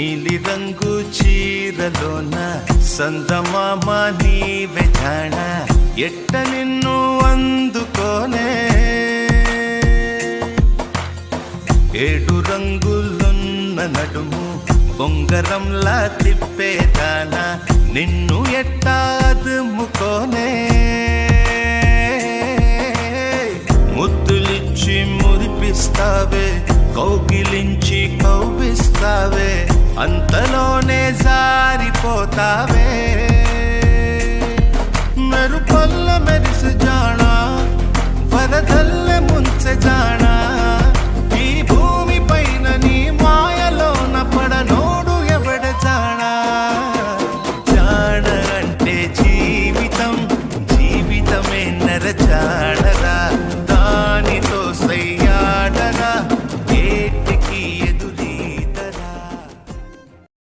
నీలిరంగు చీరలోన సందమామ నీవే జాణ ఎట్ట నిన్ను అందుకోనే? ఏడు రంగులున్న నడుము బొంగరంలా తిప్పేదాన నిన్ను ఎట్టాదుముకోనే ముద్దులిచ్చి మురిపిస్తావే కౌగిలించి కౌ అంతలోనే జారిపోతావే. మెరుపల్ల మెరుసు జానా వరదల్ల ముంచ జానా. ఈ భూమి పైన నీ మాయలోన పడనోడు ఎవడ జానా. జాణ అంటే జీవితం జీవితమే నర జాణ